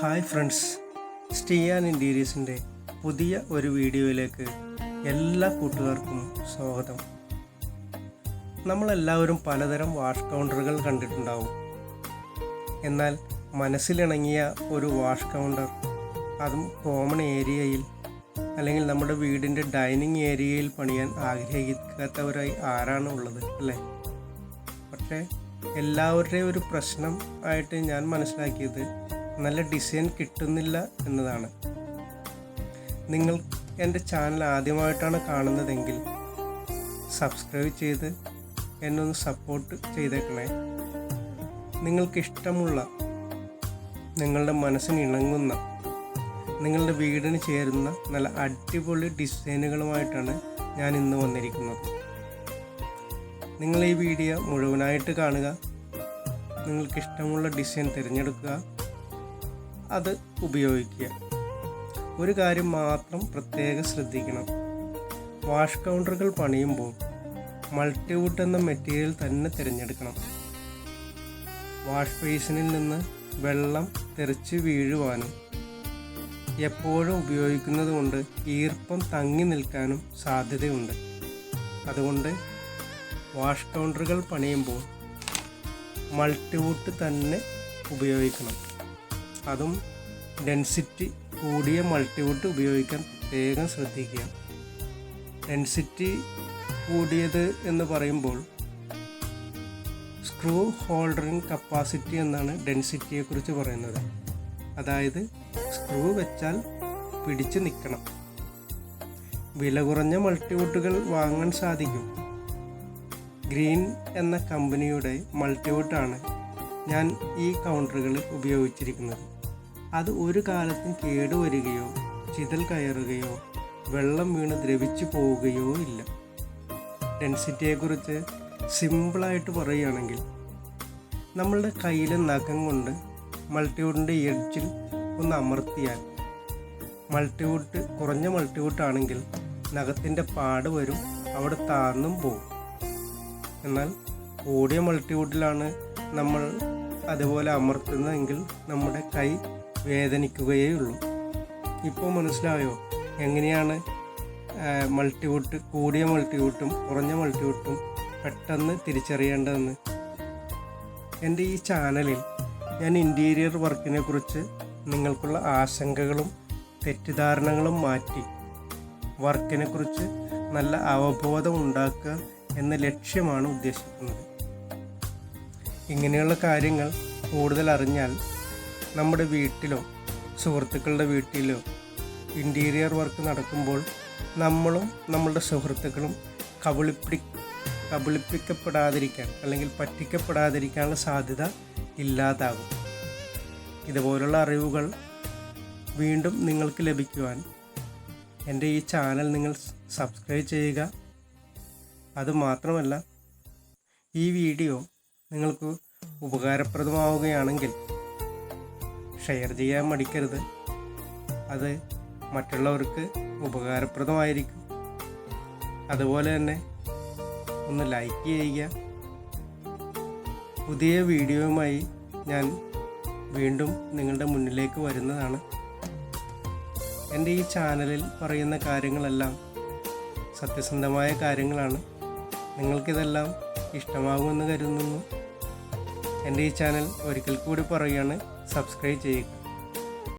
Hi friends. സ്റ്റിയാൻ ഇന്റീരിയസിന്റെ പുതിയ ഒരു വീഡിയോയിലേക്ക് എല്ലാ കൂട്ടുകാർക്കും സ്വാഗതം. നമ്മളെല്ലാവരും പലതരം വാഷ് കൗണ്ടറുകൾ കണ്ടിട്ടുണ്ടാവും. എന്നാൽ മനസ്സിലിണങ്ങിയ ഒരു വാഷ് കൗണ്ടർ അതും കോമൺ ഏരിയയിൽ അല്ലെങ്കിൽ നമ്മുടെ വീടിന്റെ ഡൈനിങ് ഏരിയയിൽ പണിയാൻ ആഗ്രഹിക്കാത്തവരായി ആരാണ് ഉള്ളത് അല്ലേ? പക്ഷേ എല്ലാവരുടെയും ഒരു പ്രശ്നം ആയിട്ട് ഞാൻ മനസ്സിലാക്കിയത് നല്ല ഡിസൈൻ കിട്ടുന്നില്ല എന്നതാണ്. നിങ്ങൾ എന്റെ ചാനൽ ആദ്യമായിട്ടാണ് കാണുന്നതെങ്കിൽ സബ്സ്ക്രൈബ് ചെയ്ത് എന്നൊന്ന് സപ്പോർട്ട് ചെയ്തേക്കണേ. നിങ്ങൾക്കിഷ്ടമുള്ള നിങ്ങളുടെ മനസ്സിന് ഇണങ്ങുന്ന നിങ്ങളുടെ വീടിന് ചേരുന്ന നല്ല അടിപൊളി ഡിസൈനുകളുമായിട്ടാണ് ഞാൻ ഇന്ന് വന്നിരിക്കുന്നത്. നിങ്ങൾ ഈ വീഡിയോ മുഴുവനായിട്ട് കാണുക. നിങ്ങൾക്കിഷ്ടമുള്ള ഡിസൈൻ തിരഞ്ഞെടുക്കുക. അത് ഉപയോഗിക്കുക. ഒരു കാര്യം മാത്രം പ്രത്യേകം ശ്രദ്ധിക്കണം. വാഷ് കൗണ്ടറുകൾ പണിയുമ്പോൾ മൾട്ടിവുഡ് എന്ന മെറ്റീരിയൽ തന്നെ തിരഞ്ഞെടുക്കണം. വാഷ് ബേസിനിൽ നിന്ന് വെള്ളം തെറിച്ച് വീഴുവാനും എപ്പോഴും ഉപയോഗിക്കുന്നത് കൊണ്ട് ഈർപ്പം തങ്ങി നിൽക്കാനും സാധ്യതയുണ്ട്. അതുകൊണ്ട് വാഷ് കൗണ്ടറുകൾ പണിയുമ്പോൾ മൾട്ടിവുഡ് തന്നെ ഉപയോഗിക്കണം. അതും ഡെൻസിറ്റി കൂടിയ മൾട്ടിവുഡ് ഉപയോഗിക്കാൻ പ്രത്യേകം ശ്രദ്ധിക്കുക. ഡെൻസിറ്റി കൂടിയത് എന്ന് പറയുമ്പോൾ സ്ക്രൂ ഹോൾഡറിങ് കപ്പാസിറ്റി എന്നാണ് ഡെൻസിറ്റിയെക്കുറിച്ച് പറയുന്നത്. അതായത് സ്ക്രൂ വെച്ചാൽ പിടിച്ചു നിൽക്കണം. വില കുറഞ്ഞ മൾട്ടിവുഡുകൾ വാങ്ങാൻ സാധിക്കും. ഗ്രീൻ എന്ന കമ്പനിയുടെ മൾട്ടിവുഡാണ് ഞാൻ ഈ കൗണ്ടറുകളിൽ ഉപയോഗിച്ചിരിക്കുന്നത്. അത് ഒരു കാലത്തും കേടുവരികയോ ചിതൽ കയറുകയോ വെള്ളം വീണ് ദ്രവിച്ചു പോവുകയോ ഇല്ല. ഡെൻസിറ്റിയെക്കുറിച്ച് സിമ്പിളായിട്ട് പറയുകയാണെങ്കിൽ നമ്മളുടെ കയ്യിലെ നഖം കൊണ്ട് മൾട്ടിവുഡിന്റെ എഡ്ജിൽ ഒന്ന് അമർത്തിയാൽ മൾട്ടിവുഡ് കുറഞ്ഞ മൾട്ടിവുഡാണെങ്കിൽ നഖത്തിന്റെ പാട് വരും അവിടെ താന്നും പോകും എന്നാൽ കൂടിയ മൾട്ടിവുഡിലാണ് നമ്മൾ അതുപോലെ അമർത്തുന്നതെങ്കിൽ നമ്മുടെ കൈ വേദനിക്കുകയേ ഉള്ളൂ ഇപ്പോൾ മനസ്സിലായോ? എങ്ങനെയാണ് മൾട്ടിവുട്ട് കൂടിയ മൾട്ടിവുട്ടും കുറഞ്ഞ മൾട്ടിവുട്ടും പെട്ടെന്ന് തിരിച്ചറിയേണ്ടതെന്ന്? എന്റെ ഈ ചാനലിൽ ഞാൻ ഇന്റീരിയർ വർക്കിനെ കുറിച്ച് നിങ്ങൾക്കുള്ള ആശങ്കകളും തെറ്റിദ്ധാരണകളും മാറ്റി വർക്കിനെ കുറിച്ച് നല്ല അവബോധം ഉണ്ടാക്കുക എന്ന ലക്ഷ്യമാണ് ഉദ്ദേശിക്കുന്നത്. ഇങ്ങനെയുള്ള കാര്യങ്ങൾ കൂടുതൽ അറിഞ്ഞാൽ നമ്മുടെ വീട്ടിലോ സുഹൃത്തുക്കളുടെ വീട്ടിലോ ഇന്റീരിയർ വർക്ക് നടക്കുമ്പോൾ നമ്മളും നമ്മളുടെ സുഹൃത്തുക്കളും കബളിപ്പി കബളിപ്പിക്കപ്പെടാതിരിക്കാൻ അല്ലെങ്കിൽ പറ്റിക്കപ്പെടാതിരിക്കാനുള്ള സാധ്യത ഇല്ലാതാകും. ഇതുപോലുള്ള അറിവുകൾ വീണ്ടും നിങ്ങൾക്ക് ലഭിക്കുവാൻ എന്റെ ഈ ചാനൽ നിങ്ങൾ സബ്സ്ക്രൈബ് ചെയ്യുക. അതുമാത്രമല്ല ഈ വീഡിയോ നിങ്ങൾക്ക് ഉപകാരപ്രദമാവുകയാണെങ്കിൽ ഷെയർ ചെയ്യാൻ മടിക്കരുത്. അത് മറ്റുള്ളവർക്ക് ഉപകാരപ്രദമായിരിക്കും. അതുപോലെ തന്നെ ഒന്ന് ലൈക്ക് ചെയ്യുക. പുതിയ വീഡിയോയുമായി ഞാൻ വീണ്ടും നിങ്ങളുടെ മുന്നിലേക്ക് വരുന്നതാണ്. എന്റെ ഈ ചാനലിൽ പറയുന്ന കാര്യങ്ങളെല്ലാം സത്യസന്ധമായ കാര്യങ്ങളാണ്. നിങ്ങൾക്കിതെല്ലാം ഇഷ്ടമാകുമെന്ന് കരുതുന്നു. എന്റെ ഈ ചാനൽ ഒരിക്കൽ കൂടി പറയുകയാണ്. സബ്സ്ക്രൈബ് ചെയ്യുക